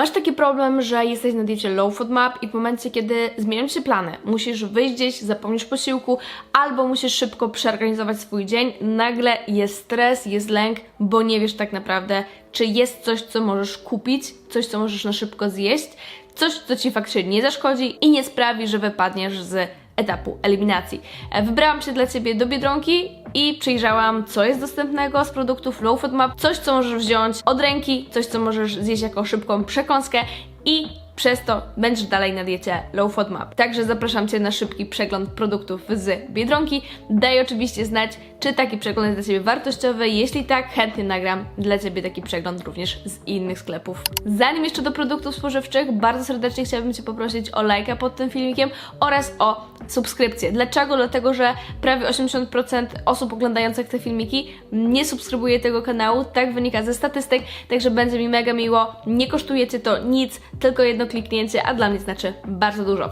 Masz taki problem, że jesteś na diecie low food map i w momencie, kiedy zmienią się plany, musisz wyjść gdzieś, zapomnieć posiłku, albo musisz szybko przeorganizować swój dzień, nagle jest stres, jest lęk, bo nie wiesz tak naprawdę, czy jest coś, co możesz kupić, coś, co możesz na szybko zjeść, coś, co Ci faktycznie nie zaszkodzi i nie sprawi, że wypadniesz z etapu eliminacji. E, Wybrałam się dla Ciebie do Biedronki i przyjrzałam, co jest dostępnego z produktów Low Food Map, coś, co możesz wziąć od ręki, coś, co możesz zjeść jako szybką przekąskę i przez to będziesz dalej na diecie Low Food Map. Także zapraszam Cię na szybki przegląd produktów z Biedronki. Daj oczywiście znać, czy taki przegląd jest dla Ciebie wartościowy. Jeśli tak, chętnie nagram dla Ciebie taki przegląd również z innych sklepów. Zanim jeszcze do produktów spożywczych, bardzo serdecznie chciałabym Cię poprosić o lajka pod tym filmikiem oraz o subskrypcję. Dlaczego? Dlatego, że prawie 80% osób oglądających te filmiki nie subskrybuje tego kanału, tak wynika ze statystyk, także będzie mi mega miło. Nie kosztuje Cię to nic, tylko jedno kliknięcie, a dla mnie znaczy bardzo dużo.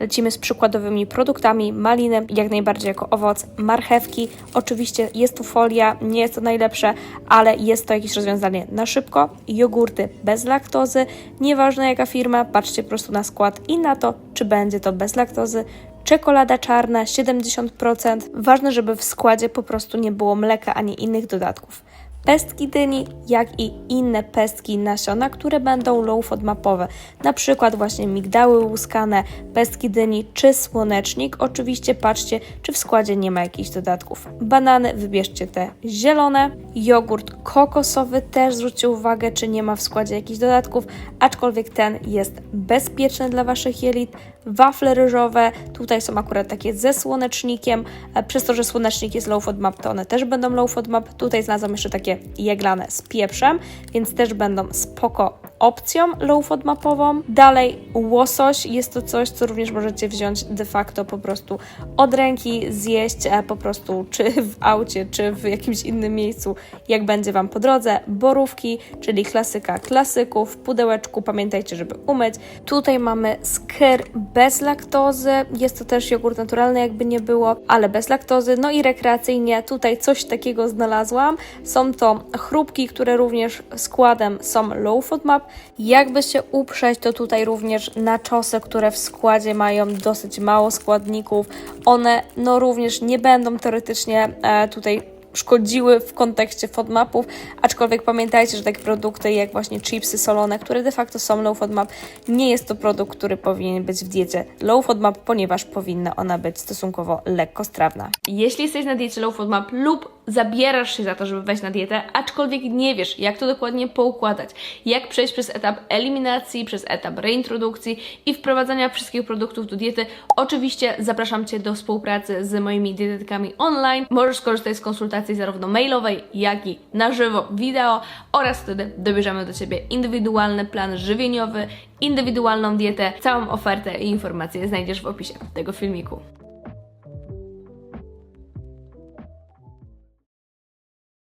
Lecimy z przykładowymi produktami. Maliny jak najbardziej jako owoc, marchewki. Oczywiście jest tu folia, nie jest to najlepsze, ale jest to jakieś rozwiązanie na szybko. Jogurty bez laktozy. Nieważne jaka firma, patrzcie po prostu na skład i na to, czy będzie to bez laktozy. Czekolada czarna 70%. Ważne, żeby w składzie po prostu nie było mleka ani innych dodatków pestki dyni, jak i inne pestki nasiona, które będą low FODMAPowe. Na przykład właśnie migdały łuskane, pestki dyni czy słonecznik. Oczywiście patrzcie, czy w składzie nie ma jakichś dodatków. Banany wybierzcie te zielone. Jogurt kokosowy też zwróćcie uwagę, czy nie ma w składzie jakichś dodatków, aczkolwiek ten jest bezpieczny dla Waszych jelit. Wafle ryżowe, tutaj są akurat takie ze słonecznikiem. E, Przez to, że słonecznik jest low FODMAP, to one też będą low FODMAP. Tutaj znalazłam jeszcze takie jeglane z pieprzem, więc też będą spoko opcją low FODMAPową. Dalej łosoś, jest to coś, co również możecie wziąć de facto po prostu od ręki, zjeść e, po prostu czy w aucie, czy w jakimś innym miejscu, jak będzie Wam po drodze. Borówki, czyli klasyka klasyków, pudełeczku, pamiętajcie, żeby umyć. Tutaj mamy skyr bez laktozy, jest to też jogurt naturalny, jakby nie było, ale bez laktozy. No i rekreacyjnie tutaj coś takiego znalazłam. Są to chrupki, które również składem są low FODMAP. Jakby się uprzeć, to tutaj również naczosy, które w składzie mają dosyć mało składników. One no również nie będą teoretycznie e, tutaj szkodziły w kontekście FODMAPów, aczkolwiek pamiętajcie, że takie produkty jak właśnie chipsy solone, które de facto są low FODMAP, nie jest to produkt, który powinien być w diecie low FODMAP, ponieważ powinna ona być stosunkowo lekkostrawna. Jeśli jesteś na diecie low FODMAP lub zabierasz się za to, żeby wejść na dietę, aczkolwiek nie wiesz, jak to dokładnie poukładać, jak przejść przez etap eliminacji, przez etap reintrodukcji i wprowadzania wszystkich produktów do diety, oczywiście zapraszam Cię do współpracy z moimi dietetykami online. Możesz skorzystać z konsultacji zarówno mailowej, jak i na żywo, wideo oraz wtedy dobierzemy do Ciebie indywidualny plan żywieniowy, indywidualną dietę. Całą ofertę i informacje znajdziesz w opisie tego filmiku.